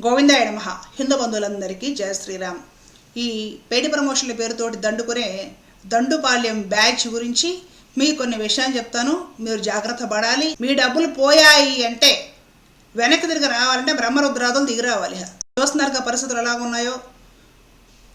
గోవిందాయ నమ. హిందూ బంధువులందరికీ జయ శ్రీరామ్. ఈ పేడి ప్రమోషన్ల పేరుతోటి దండుకునే దండుపాల్యం బ్యాచ్ గురించి మీకు కొన్ని విషయాలు చెప్తాను. మీరు జాగ్రత్త పడాలి. మీ డబ్బులు పోయాయి అంటే వెనక్కి తిరిగి రావాలంటే బ్రహ్మరుద్రాదులు దిగి రావాలి. చూస్తున్నారు పరిస్థితులు ఎలా ఉన్నాయో.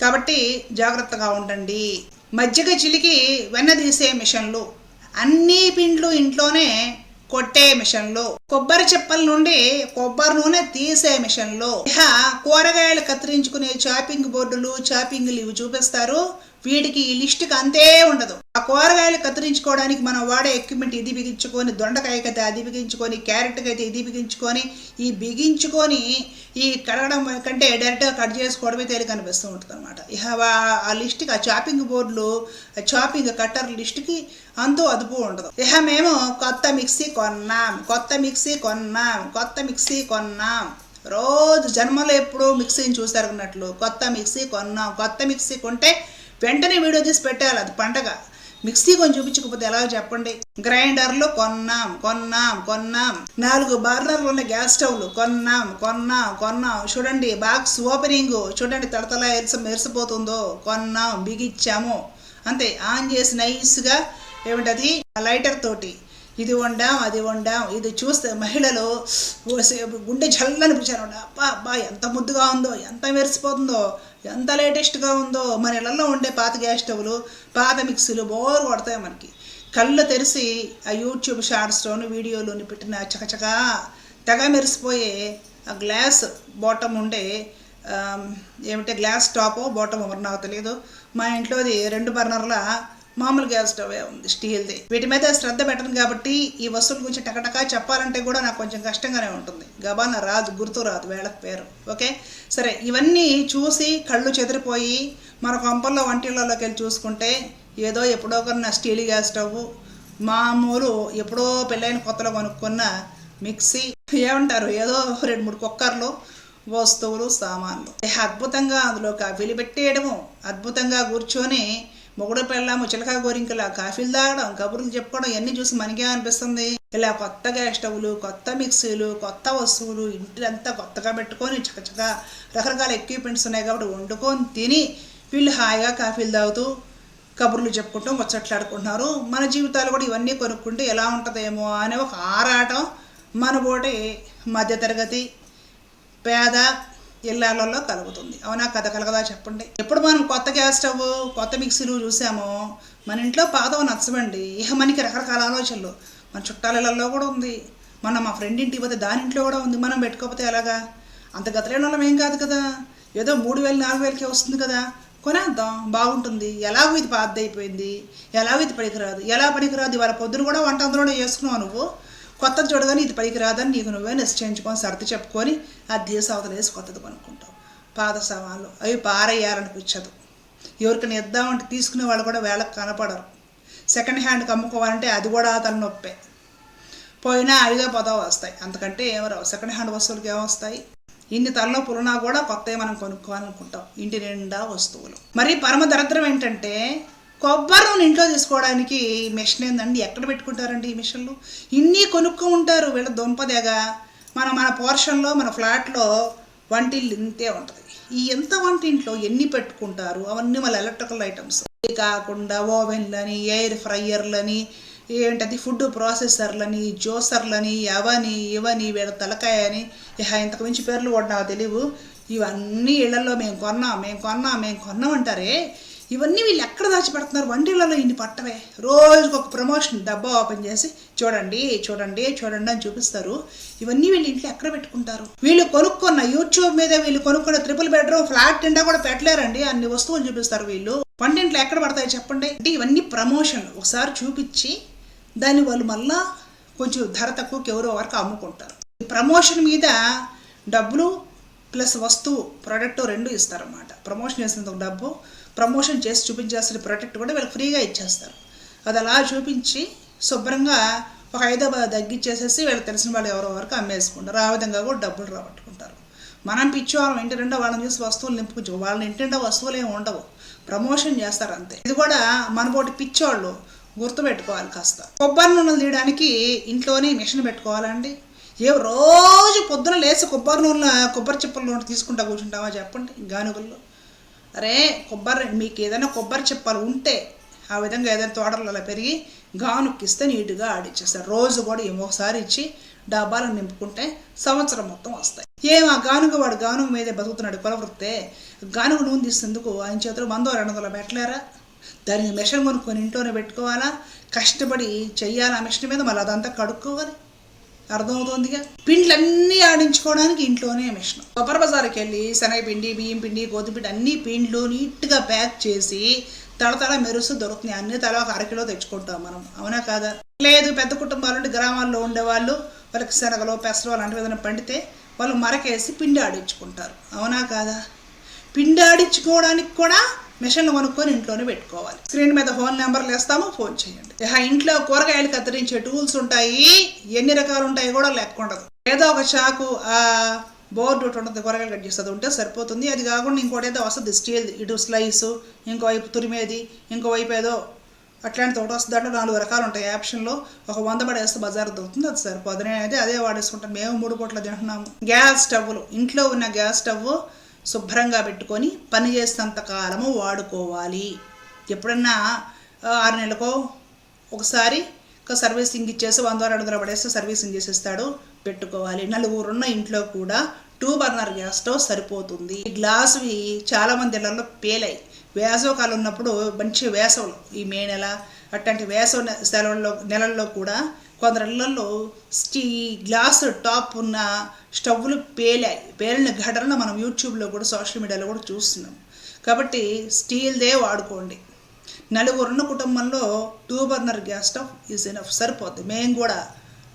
కాబట్టి జాగ్రత్తగా ఉండండి. మజ్జిగ చిలికి వెన్న తీసే మిషన్లు. అన్ని పిండ్లు ఇంట్లోనే కొట్టే మిషన్లు. కొబ్బరి చెప్పల నుండి కొబ్బరి నూనె తీసే మిషన్లు. ఇక కూరగాయలు కత్తిరించుకునే చాపింగ్ బోర్డులు చాపింగ్లు ఇవి చూపిస్తారు. వీటికి ఈ లిస్టుకి అంతే ఉండదు. ఆ కూరగాయలు కత్తిరించుకోవడానికి మనం వాడే ఎక్విప్మెంట్ ఇది బిగించుకొని దొండకాయకైతే అది బిగించుకొని క్యారెట్కి అయితే ఇది బిగించుకొని ఈ బిగించుకొని ఈ కడగడం కంటే డైరెక్ట్గా కట్ చేసుకోవడమే తేలిక అనిపిస్తూ ఉంటుంది అనమాట ఇక ఆ లిస్ట్కి ఆ చాపింగ్ బోర్డులు ఆ చాపింగ్ కట్టర్ లిస్ట్కి అంతూ అదుపు ఉండదు. ఇక మేము కొత్త మిక్సీ కొన్నాం కొత్త మిక్సీ కొన్నాం కొత్త మిక్సీ కొన్నాం. రోజు జన్మలో ఎప్పుడూ మిక్సీని చూసారు అన్నట్లు కొత్త మిక్సీ కొన్నాం కొత్త మిక్సీ కొంటే వెంటనే వీడియో తీసి పెట్టాలి అది పండగ. మిక్సీ కొంచెం చూపించకపోతే ఎలా చెప్పండి? గ్రైండర్లు కొన్నాం కొన్నాం కొన్నాం. నాలుగు బర్నర్లు ఉన్న గ్యాస్ స్టవ్లు కొన్నాం కొన్నాం కొన్నాం. చూడండి బాక్స్ ఓపెనింగ్. చూడండి తడతల ఎరిసి మెరిసిపోతుందో. కొన్నాం బిగిచ్చాము. అంతే ఆన్ చేసి నైస్గా ఏమిటది? లైటర్ తోటి. ఇది వండాం అది వండాం. ఇది చూస్తే మహిళలు గుండె జల్లని పిలిచారు అబ్బా అబ్బా ఎంత ముద్దుగా ఉందో ఎంత మెరిసిపోతుందో ఎంత లేటెస్ట్గా ఉందో. మన ఇళ్ళలో ఉండే పాత గ్యాస్ స్టవ్లు పాత మిక్సీలు బోర్ కొడతాయి మనకి. కళ్ళు తెరిచి ఆ యూట్యూబ్ షార్ట్స్లోని వీడియోలోని పెట్టిన చకచకా తెగ మెరిసిపోయే ఆ గ్లాస్ బాటమ్ ఉండే ఆమ్, ఏమిటి గ్లాస్ టాప్ బాటమ్ ఎవరు నాకు తెలియదు. మా ఇంట్లోది రెండు బర్నర్ల మామూలు గ్యాస్ స్టవ్ ఉంది స్టీల్ది వీటి మీద శ్రద్ధ పెట్టను కాబట్టి ఈ వస్తువుల గురించి టకటకా చెప్పాలంటే కూడా నాకు కొంచెం కష్టంగానే ఉంటుంది. గబాన రాదు గుర్తు రాదు వేళకు పేరు. ఓకే? సరే ఇవన్నీ చూసి కళ్ళు చెదిరిపోయి మన కొంపల్లో వంటిళ్ళలోకి వెళ్ళి చూసుకుంటే ఏదో ఎప్పుడో కొన్న స్టీల్ గ్యాస్ స్టవ్ మామూలు ఎప్పుడో పెళ్ళైన కొత్తలో కొనుక్కున్న మిక్సీ ఏమంటారు? ఏదో రెండు మూడు కుక్కర్లు వస్తువులు సామాన్లు. అద్భుతంగా అందులో కాఫీలు పెట్టేయడము అద్భుతంగా కూర్చొని మొగుడు పెళ్ళాము చిలక గోరింకలా కాఫీలు తాగడం కబుర్లు చెప్పుకోవడం ఇవన్నీ చూసి మనకే అనిపిస్తుంది. ఇలా కొత్త గ్యాస్ స్టవ్లు కొత్త మిక్సీలు కొత్త వస్తువులు ఇంటిదంతా కొత్తగా పెట్టుకొని చకచకా రకరకాల ఎక్విప్మెంట్స్ ఉన్నాయి కాబట్టి వండుకొని తిని వీళ్ళు హాయిగా కాఫీలు తాగుతూ కబుర్లు చెప్పుకుంటూ ముచ్చట్లాడుకుంటున్నారు. మన జీవితాలు కూడా ఇవన్నీ కొనుక్కుంటే ఎలా ఉంటుందేమో అనే ఒక ఆరాటం మన పోటీ మధ్యతరగతి పేద ఇళ్ళలో కలుగుతుంది. అవునా కథ కలగదా చెప్పండి. ఎప్పుడు మనం కొత్త గ్యాస్ స్టవ్ కొత్త మిక్సీలు చూసామో మన ఇంట్లో పాదం నచ్చవండి. ఇహ మనకి రకరకాల ఆలోచనలు. మన చుట్టాలలో కూడా ఉంది. మన మా ఫ్రెండ్ ఇంటికి పోతే దాని ఇంట్లో కూడా ఉంది. మనం పెట్టుకోకపోతే ఎలాగా? అంత గతలేని వాళ్ళం ఏం కాదు కదా? ఏదో మూడు వేలు నాలుగు వేలకే వస్తుంది కదా? కొనేద్దాం. బాగుంటుంది. ఎలాగో ఇది పాతది అయిపోయింది ఎలాగో ఇది పనికిరాదు? ఎలా పనికిరాదు? ఇవాళ పొద్దున కూడా వంట అందులోనే చేసుకున్నావు నువ్వు? కొత్తది చూడగానే ఇది పైకి రాదని నీకు నువ్వే నిశ్చయించుకొని సర్ది చెప్పుకొని ఆ దేశ అవతలేసి కొత్తది కొనుక్కుంటావు. పాత సామాన్లు అవి పారేయాలనిపించదు. ఎవరికైనా ఇద్దామంటే తీసుకునే వాళ్ళు కూడా వేళకు కనపడరు. సెకండ్ హ్యాండ్కి అమ్ముకోవాలంటే అది కూడా తలనొప్పే పోయినా అవిగా పదవ వస్తాయి. అంతకంటే ఏమరావు సెకండ్ హ్యాండ్ వస్తువులకి ఏమొస్తాయి ఇన్ని తలలో పులునా కూడా కొత్తవి మనం కొనుక్కోవాలనుకుంటాం. ఇంటి నిండా వస్తువులు. మరి పరమ దరిద్రం ఏంటంటే కొబ్బరి నూనె ఇంట్లో తీసుకోవడానికి మిషన్ ఏందండి? ఎక్కడ పెట్టుకుంటారండి ఈ మిషన్లు? ఇన్ని కొనుక్కో ఉంటారు వీళ్ళ దుంపదేగా మన మన పోర్షన్లో మన ఫ్లాట్లో వంటిల్లు ఇంతే ఉంటుంది. ఈ ఎంత వంటింట్లో ఎన్ని పెట్టుకుంటారు? అవన్నీ మళ్ళీ ఎలక్ట్రికల్ ఐటమ్స్. ఇది కాకుండా ఓవెన్లని ఎయిర్ ఫ్రైయర్లని ఏంటది? ఫుడ్ ప్రాసెసర్లని జ్యూసర్లని అవని ఇవని వీళ్ళ తలకాయని ఇహ ఇంతకు మించి పేర్లు కూడా నాకు తెలియవు ఇవన్నీ ఇళ్ళలో మేము కొన్నాం మేము కొన్నాం మేము కొన్నాం అంటారే ఇవన్నీ వీళ్ళు ఎక్కడ దాచిపెడుతున్నారు? వండిలలో ఇన్ని పట్టవే. రోజుకు ఒక ప్రమోషన్ డబ్బా ఓపెన్ చేసి చూడండి చూడండి చూడండి అని చూపిస్తారు. ఇవన్నీ వీళ్ళు ఇంట్లో ఎక్కడ పెట్టుకుంటారు? వీళ్ళు కొనుక్కున్న యూట్యూబ్ మీద వీళ్ళు కొనుక్కున్న ట్రిపుల్ బెడ్రూమ్ ఫ్లాట్ నిండా కూడా పెట్టలేరండి. అన్ని వస్తువులు చూపిస్తారు వీళ్ళు. వంటింట్లో ఎక్కడ పడతాయి చెప్పండి. అంటే ఇవన్నీ ప్రమోషన్లు ఒకసారి చూపించి దాన్ని వాళ్ళు మళ్ళా కొంచెం ధర తక్కువకి ఎవరో వరకు అమ్ముకుంటారు. ఈ ప్రమోషన్ మీద డబ్బులు ప్లస్ వస్తువు ప్రోడక్ట్ రెండు ఇస్తారన్నమాట. ప్రమోషన్ చేసినందుకు డబ్బు ప్రమోషన్ చేసి చూపించాల్సిన ప్రోడక్ట్ కూడా వీళ్ళకి ఫ్రీగా ఇచ్చేస్తారు. అది అలా చూపించి శుభ్రంగా ఒక ఐదో పదో తగ్గించేసేసి వీళ్ళకి తెలిసిన వాళ్ళు ఎవరో వరకు అమ్మేసుకుంటారు. ఆ విధంగా కూడా డబ్బులు రాబట్టుకుంటారు. మనం పిచ్చివాళ్ళం ఇంటి నిండా వాళ్ళని చూసి వస్తువులు నింపుకోవచ్చు వాళ్ళని ఇంటి నిండా వస్తువులు ఏమి ఉండవు. ప్రమోషన్ చేస్తారు అంతే. ఇది కూడా మనపోటి పిచ్చోళ్ళు గుర్తుపెట్టుకోవాలి కాస్త. కొబ్బరి నూనెలు తీయడానికి ఇంట్లోనే మిషన్ పెట్టుకోవాలండి. ఏ రోజు పొద్దున లేచి కొబ్బరి నూనె కొబ్బరి చిప్పల నూనె తీసుకుంటా కూర్చుంటామా చెప్పండి? గానుగుల్లో. అరే కొబ్బరి మీకు ఏదైనా కొబ్బరి చెప్పాలి ఉంటే ఆ విధంగా ఏదైనా తోటలు అలా పెరిగి గానుక్కిస్తే నీట్గా ఆడిచ్చేస్తారు. రోజు కూడా ఏమోసారి ఒకసారి ఇచ్చి డబ్బాలను నింపుకుంటే సంవత్సరం మొత్తం వస్తాయి. ఏం ఆ గానుగ వాడు గానుగ మీదే బతుకుతున్నాడు కులవృత్తే? గానుగ నూనె తీసేందుకు ఆయన చేతులు వందో రెండు వందలు పెట్టలేరా దానికి మిషన్ కొనుక్కొని ఇంట్లోనే పెట్టుకోవాలా? కష్టపడి చెయ్యాలి? ఆ మిషన్ మీద మళ్ళీ అదంతా కడుక్కోవాలి. అర్థమవుతోందిగా? పిండ్లన్నీ ఆడించుకోవడానికి ఇంట్లోనే మిషన్. కొబ్బరి బజార్కి వెళ్ళి శనగపిండి బియ్యం పిండి గోధుమపిండి అన్ని పిండ్లు నీట్గా ప్యాక్ చేసి తడతడ మెరుస్తూ దొరుకుతున్నాయి. అన్ని తల ఒక అరకిలో తెచ్చుకుంటాం మనం. అవునా కాదా? లేదు పెద్ద కుటుంబాలు గ్రామాల్లో ఉండేవాళ్ళు వాళ్ళకి శనగలు పెసలు అలాంటివి ఏదైనా పండితే వాళ్ళు మరకేసి పిండి ఆడించుకుంటారు. అవునా కాదా? పిండి ఆడించుకోవడానికి కూడా మిషన్లు కొనుక్కొని ఇంట్లోనే పెట్టుకోవాలి. స్క్రీన్ మీద ఫోన్ నెంబర్లు వేస్తాము ఫోన్ చేయండి. ఇక ఇంట్లో కూరగాయలు కత్తిరించే టూల్స్ ఉంటాయి. ఎన్ని రకాలు ఉంటాయి కూడా లెక్క ఉండదు ఏదో ఒక చాకు ఆ బోర్డు ఒకటి ఉంటుంది కూరగాయలు కట్ చేస్తుంది ఉంటే సరిపోతుంది. అది కాకుండా ఇంకోటి ఏదో వస్తుంది స్టీల్ ఇటు స్లైస్ ఇంకో వైపు తురిమేది ఇంకో వైపు ఏదో అట్లాంటిది ఒకటి వస్తుంది. అంటే నాలుగు రకాలు ఉంటాయి. ఆప్షన్లో ఒక వంద పడేస్తే బజార్ దొరుకుతుంది అది సరిపోదు. నేనైతే అదే వాడేసుకుంటాను. మేము మూడు పూట్ల తింటున్నాము. గ్యాస్ స్టవ్లు ఇంట్లో ఉన్న గ్యాస్ స్టవ్ శుభ్రంగా పెట్టుకొని పని చేసినంత కాలము వాడుకోవాలి. ఎప్పుడన్నా ఆరు నెలలకో ఒకసారి ఒక సర్వీసింగ్ ఇచ్చేసి వంద రెండు వందల పడేస్తే సర్వీసింగ్ చేసేస్తాడు పెట్టుకోవాలి. నలుగురున్న ఇంట్లో కూడా టూ బర్నర్ గ్యాస్ స్టవ్ సరిపోతుంది. ఈ గ్లాసువి చాలామంది ఇళ్ళలో పేలాయి వేసవకాలం ఉన్నప్పుడు మంచి వేసవులు ఈ మే నెల అట్లాంటి వేసవ నె- సెలవుల్లో నెలల్లో కూడా కొందరిళ్ళలో స్టీ గ్లాస్ టాప్ ఉన్న స్టవ్లు పేలాయి. పేలిన ఘటనలు మనం యూట్యూబ్లో కూడా సోషల్ మీడియాలో కూడా చూస్తున్నాం. కాబట్టి స్టీల్దే వాడుకోండి. నలుగురున్న కుటుంబంలో two burner gas stove is enough. సరిపోద్ది. మేము కూడా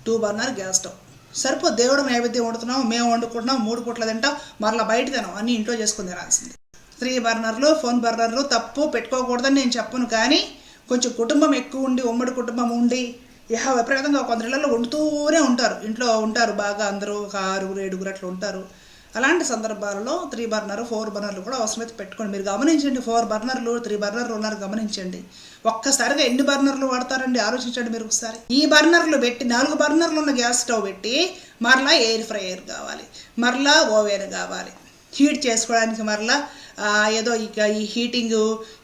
టూ బర్నర్ గ్యాస్ స్టవ్. సరిపోద్ది దేవుడు నైవేద్యం వండుతున్నాం మేము వండుకుంటున్నాం మూడు పూట్ల తింటాం మరలా బయట తినాం అన్నీ ఇంట్లో చేసుకుని తినాల్సింది. త్రీ బర్నర్లు ఫోన్ బర్నర్లు తప్పు పెట్టుకోకూడదని నేను చెప్పను. కానీ కొంచెం కుటుంబం ఎక్కువ ఉండి ఉమ్మడి కుటుంబం ఉండి ఇహ విపరీతంగా కొందరిళ్ళలో వండుతూనే ఉంటారు. ఇంట్లో ఉంటారు బాగా అందరూ ఒక ఆరుగురు ఏడుగురు అట్లా ఉంటారు. అలాంటి సందర్భాలలో త్రీ బర్నర్ ఫోర్ బర్నర్లు కూడా అవసరమైతే పెట్టుకోండి. మీరు గమనించండి ఫోర్ బర్నర్లు త్రీ బర్నర్లు ఉన్నారు గమనించండి. ఒక్కసారిగా ఎన్ని బర్నర్లు వాడతారండి? ఆలోచించండి మీరు ఒకసారి. ఈ బర్నర్లు పెట్టి నాలుగు బర్నర్లు ఉన్న గ్యాస్ స్టవ్ పెట్టి మరలా ఎయిర్ ఫ్రైయర్ కావాలి. మరలా ఓవెన్ కావాలి. హీట్ చేసుకోవడానికి మరలా ఏదో ఇక ఈ హీటింగ్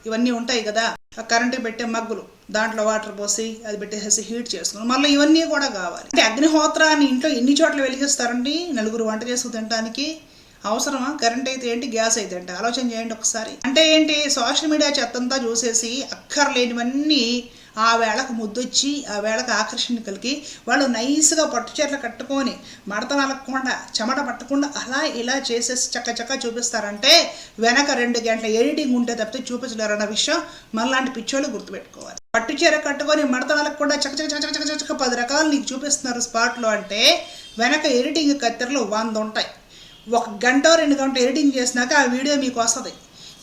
ఇవన్నీ ఉంటాయి కదా. ఆ కరెంటు పెట్టే మగ్గులు. దాంట్లో వాటర్ పోసి అది పెట్టేసేసి హీట్ చేసుకుని మళ్ళీ ఇవన్నీ కూడా కావాలి. అంటే అగ్నిహోత్రాన్ని ఇంట్లో ఎన్ని చోట్ల వెలిగిస్తారండి? నలుగురు వంట చేసుకు తినడానికి అవసరమా? కరెంట్ అయితే ఏంటి? గ్యాస్ అయితే ఏంటి? ఆలోచన చేయండి ఒకసారి. అంటే ఏంటి? సోషల్ మీడియా చెత్తంతా చూసేసి అక్కర్లేనివన్నీ ఆ వేళకు ముద్దొచ్చి ఆ వేళకు ఆకర్షణ కలిగి వాళ్ళు నైస్గా పట్టు చీరలు కట్టుకొని మడత నలగకుండా చెమట పట్టకుండా అలా ఇలా చేసేసి చక్క చక్క చూపిస్తారంటే వెనక రెండు గంటల ఎడిటింగ్ ఉంటే తప్పితే చూపించలేరు అన్న విషయం మనలాంటి పిచ్చోళ్ళు గుర్తుపెట్టుకోవాలి. పట్టు చీర కట్టుకొని మడత నలగకుండా చక్క చక్క చక్క చక్క చక్క చక్క పది రకాలు నీకు చూపిస్తున్నారు స్పాట్లో అంటే వెనక ఎడిటింగ్ కత్తెరలు వంద ఉంటాయి. ఒక గంట రెండు గంట ఎడిటింగ్ చేసినాక ఆ వీడియో మీకు వస్తుంది.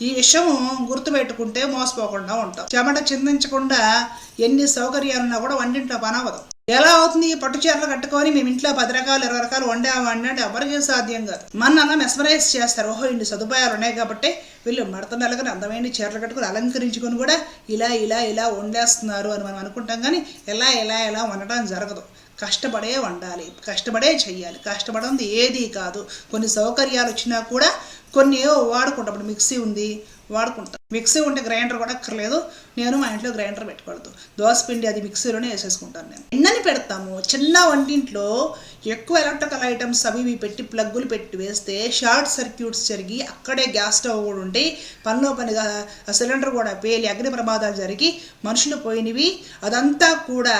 ఈ విషయం గుర్తుపెట్టుకుంటే మోసపోకుండా ఉంటాం. చెమట చిందించకుండా ఎన్ని సౌకర్యాలున్నా కూడా వంటింట్లో పనవదు ఎలా అవుతుంది? ఈ పట్టు చీరలు కట్టుకొని మేము ఇంట్లో పది రకాలు ఇరవై రకాలు వండామండి అంటే ఎవరికి సాధ్యం కాదు. మన అలా మెస్మరైజ్ చేస్తారు. ఓహో ఇన్ని సదుపాయాలు ఉన్నాయి కాబట్టి వీళ్ళు మడత నెలకొని అందమైన చీరలు కట్టుకొని అలంకరించుకొని కూడా ఇలా ఇలా ఇలా వండేస్తున్నారు అని మనం అనుకుంటాం. కానీ ఇలా ఇలా ఇలా వండటం జరగదు. కష్టపడే వండాలి కష్టపడే చెయ్యాలి. కష్టపడంది ఏది కాదు. కొన్ని సౌకర్యాలు వచ్చినా కూడా కొన్ని వాడుకుంటాం. ఇప్పుడు మిక్సీ ఉంది వాడుకుంటాం. మిక్సీ ఉంటే గ్రైండర్ కూడా అక్కర్లేదు. నేను మా ఇంట్లో గ్రైండర్ పెట్టకూడదు దోశ పిండి అది మిక్సీలోనే వేసేసుకుంటాను నేను. ఎన్నని పెడతాము? చిన్న వంటింట్లో ఎక్కువ ఎలక్ట్రికల్ ఐటమ్స్ అవి ఇవి పెట్టి ప్లగ్గులు పెట్టి వేస్తే షార్ట్ సర్క్యూట్స్ జరిగి అక్కడే గ్యాస్ స్టవ్ కూడా ఉండి పనిలో పనిగా సిలిండర్ కూడా పేలి అగ్ని ప్రమాదాలు జరిగి మనుషులు పోయినవి. అదంతా కూడా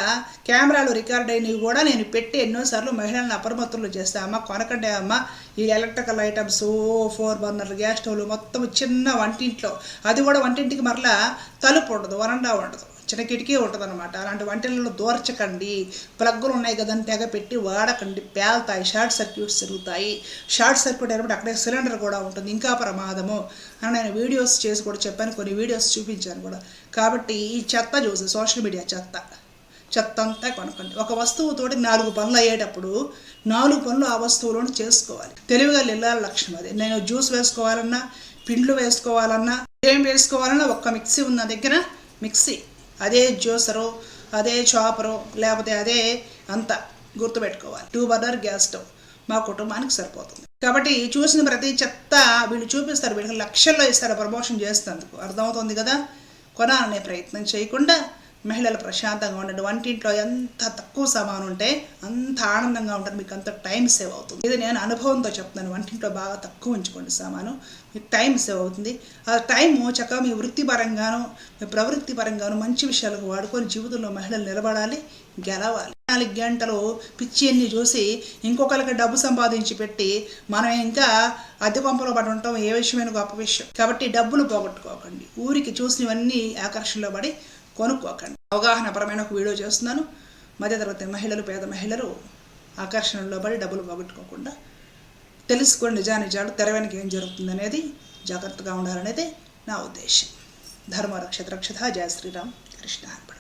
కెమెరాలు రికార్డ్ అయినవి కూడా నేను పెట్టి ఎన్నోసార్లు మహిళలను అప్రమత్తులు చేస్తా. అమ్మ కొనకండి అమ్మ. ఈ electrical items four burner gas స్టవ్లు మొత్తం చిన్న వంటింట్లో. అది అది కూడా వంటింటికి మరలా తలుపు ఉండదు వరండా ఉండదు చిన్న కిటికీ ఉంటుంది అనమాట అలాంటి వంటలలో దూర్చకండి. ప్లగ్గులు ఉన్నాయి కదని తెగ పెట్టి వాడకండి. పేలుతాయి షార్ట్ సర్క్యూట్స్ జరుగుతాయి షార్ట్ సర్క్యూట్ అయినప్పుడు అక్కడే సిలిండర్ కూడా ఉంటుంది ఇంకా ప్రమాదము అని నేను వీడియోస్ చేసి కూడా చెప్పాను కొన్ని వీడియోస్ చూపించాను కూడా. కాబట్టి ఈ చెత్త చూసి సోషల్ మీడియా చెత్త. చెత్త అంతా కొనుక్కోండి. ఒక వస్తువుతోటి నాలుగు పనులు అయ్యేటప్పుడు నాలుగు పనులు ఆ వస్తువులను చేసుకోవాలి. తెలివిగా వెళ్ళాలి లక్ష్యం అది. నేను జ్యూస్ వేసుకోవాలన్నా పిండ్లు వేసుకోవాలన్నా ఏం వేసుకోవాలన్నా ఒక్క మిక్సీ ఉన్న దగ్గర మిక్సీ అదే జ్యూసరు అదే చాపరు లేకపోతే అదే అంత గుర్తుపెట్టుకోవాలి. Two burner gas stove. మా కుటుంబానికి సరిపోతుంది. కాబట్టి చూసిన ప్రతి చెత్త వీళ్ళు చూపిస్తారు వీళ్ళకి లక్షల్లో ఇస్తారు ప్రమోషన్ చేసినందుకు. అర్థమవుతుంది కదా? కొనాలనే ప్రయత్నం చేయకుండా మహిళలు ప్రశాంతంగా ఉండండి. వంటింట్లో ఎంత తక్కువ సామాను ఉంటే అంత ఆనందంగా ఉంటారు. మీకు అంత టైం సేవ్ అవుతుంది. ఇది నేను అనుభవంతో చెప్తున్నాను. వంటింట్లో బాగా తక్కువ ఉంచుకోండి సామాను. మీకు టైం సేవ్ అవుతుంది. ఆ టైము చక్కగా మీ వృత్తిపరంగాను మీ ప్రవృత్తి పరంగాను మంచి విషయాలకు వాడుకొని జీవితంలో మహిళలు నిలబడాలి గెలవాలి. నాలుగు గంటలు పిచ్చి అన్ని చూసి ఇంకొకరికి డబ్బు సంపాదించి పెట్టి మనం ఇంకా అద్దె పంపలో పడి ఉంటాం. ఏ విషయమైన గొప్ప విషయం. కాబట్టి డబ్బులు పోగొట్టుకోకండి. ఊరికి చూసినవన్నీ ఆకర్షణలో పడి కొనుక్కోకండి. అవగాహనపరమైన ఒక వీడియో చేస్తున్నాను. మధ్యతరగతి మహిళలు పేద మహిళలు ఆకర్షణలో పడి డబ్బులు పోగొట్టుకోకుండా తెలుసుకోండి నిజానిజాలు తెర వెనక ఏం జరుగుతుంది అనేది జాగ్రత్తగా ఉండాలనేది నా ఉద్దేశం. ధర్మ రక్షత రక్షత జయ శ్రీరామ్ కృష్ణ అర్పణ